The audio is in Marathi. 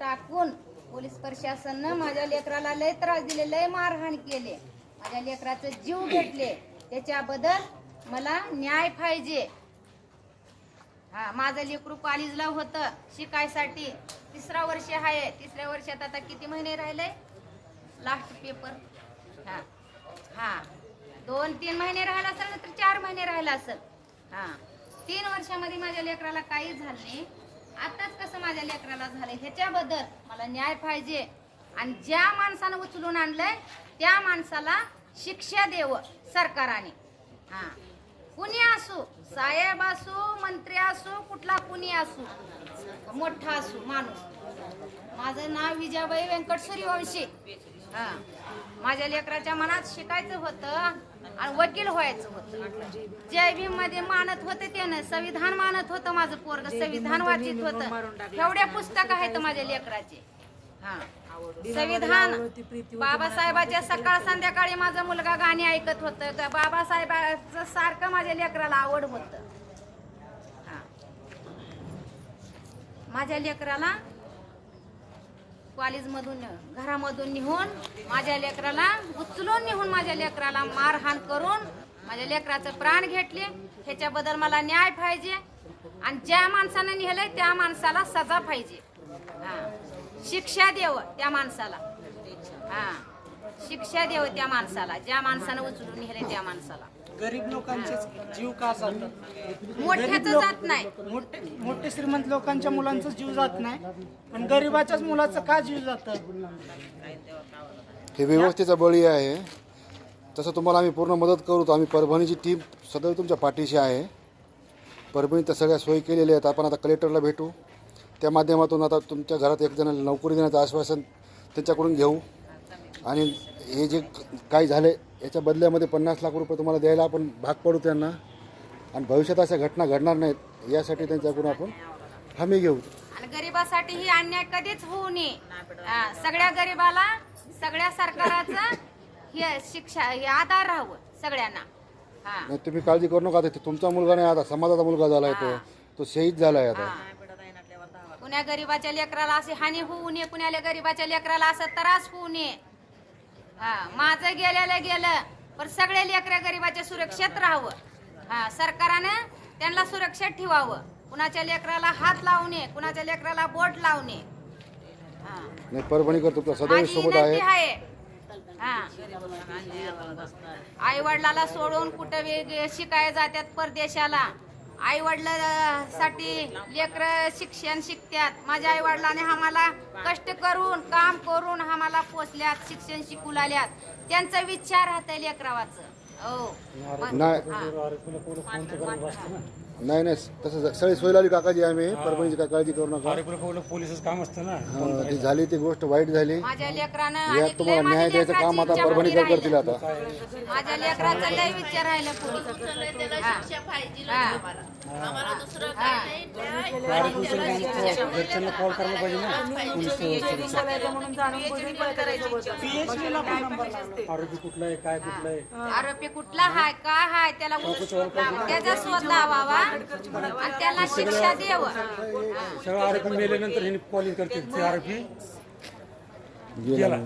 टाकून पोलीस प्रशासनानं माझ्या लेकराला लय त्रास दिले लय मारहाण केले. माझ्या लेकराचं जीव घेतले. त्याच्याबद्दल मला न्याय पाहिजे. हा माझं लेकरू कॉलेजला होतं शिकायसाठी. तिसरा वर्ष आहे. तिसऱ्या वर्षात आता किती महिने राहिले लास्ट पेपर हा. हा. दोन तीन महिने राहिला असेल तर चार महिने राहिला असेल. हा. तीन वर्षामध्ये माझ्या लेकराला काही झालं नाही. आताच कसं माझ्या लेकराला झालं ह्याच्याबद्दल मला न्याय पाहिजे. आणि ज्या माणसानं उचलून आणलंय त्या माणसाला शिक्षा देव सरकाराने. हा. कुणी असू साहेब असू मंत्री असू कुठला कुणी असू मोठा असू माणूस. माझं नाव विजयाबाई व्यंकट सूर्यवंशी. हा. माझ्या लेकराच्या मनात शिकायचं होतं आणि वकील व्हायचं होतं. जय भीममध्ये मानत होते त्यानं संविधान मानत होतं माझं पोरग संविधान वाचित होतं. एवढ्या पुस्तक आहेत माझ्या लेकराचे. हा. संविधान बाबासाहेबाच्या सकाळ संध्याकाळी माझा मुलगा गाणी ऐकत होत. बाबासाहेबाचं सारखं माझ्या लेकराला आवड होत. माझ्या लेकराला कॉलेजमधून घरामधून निघून माझ्या लेकराला उचलून निघून माझ्या लेकराला मारहाण करून माझ्या लेकराचं प्राण घेतले. ह्याच्याबद्दल मला न्याय पाहिजे आणि ज्या माणसानं नेलंय त्या माणसाला सजा पाहिजे. हा. शिक्षा देव त्या माणसाला. हा. शिक्षा द्याव त्या माणसाला. ज्या माणसानं उचलून नेलंय त्या माणसाला. गरीब लोकांचे जीव का जातात मोठ्याचं जात नाही. मोठे मोठे श्रीमंत लोकांच्या मुलांचा जीव जात नाही. पण गरीबाच्याच मुलाचं का जीव जात? हे व्यवस्थेचा बळी आहे. तसं तुम्हाला आम्ही पूर्ण मदत करू तर आम्ही परभणीची टीम सदैव तुमच्या पाठीशी आहे. परभणीत त्या सगळ्या सोयी केलेल्या आहेत. आपण आता कलेक्टरला भेटू. त्या माध्यमातून आता तुमच्या घरात एक जणाला नोकरी देण्याचं आश्वासन त्यांच्याकडून घेऊ. आणि हे जे काय झाले याच्या बदल्यामध्ये पन्नास लाख रुपये तुम्हाला द्यायला आपण भाग पडू त्यांना. आणि भविष्यात अशा घटना घडणार नाहीत यासाठी त्यांच्याकडून आपण हमी घेऊ. आणि गरिबासाठी ही अन्याय कधीच होऊ नये. सगळ्या गरिबाला सगळ्या सरकाराचं हे शिक्षा हे आधार राहावं सगळ्यांना. हा. नाही तुम्ही काळजी करू नका आता तुमचा मुलगा नाही आता समाजाचा मुलगा झालाय तो. तो शहीद झालाय आता. कुण्या गरीबाच्या लेकराला अशी हानी होऊ नये कुण्याला गरीबाच्या लेकराला असं त्रास होऊ नये. हा माझं गेलेलं गेलं पण सगळे लेकऱ्या गरीबाच्या सुरक्षेत राहावं. हा सरकारनं त्यांना सुरक्षेत ठेवावं. कुणाच्या लेकराला हात लावू नये कुणाच्या लेकराला बोट लावू नये. हा. नाही परभणीकर तुमचा सदैव माझी सोबत विनंती आहे. आहे. आई वडिलाला सोडून कुठं वेग शिकाय जातात परदेशाला. आई साठी लेकर शिक्षण शिकतात माझ्या आई वडिलाने आम्हाला कष्ट करून काम करून आम्हाला पोचल्यात शिक्षण शिकू लागल्यात. त्यांचा विचार राहतंय लेकरावाचं. हो. नाही नाही तसं सगळी सोय लावली काकाजी आम्ही परभणीची काय काळजी करू नका. पोलिसच काम असतं ना. हा, ती झाली ती गोष्ट वाईट झाली. माझ्या लेकरानं यात लय तुम्हाला माझ्या न्याय द्यायचं काम आता परभणीकर इच्छा करतील आता. राहिली. माझ्या लेकराचं लय विचार राहिलं पुढे. घरच्यांना कॉल करायला पाहिजे ना. आरोग्य कुठलं आहे काय कुठलं आहे? आरोपी कुठला हाय काय हाय त्याला त्याचा शोध लावावा आणि त्याला शिक्षा द्याव सगळं आरोपी मेल्यानंतर ह्यांनी कॉलिंग करते ते आरोपी. गेला.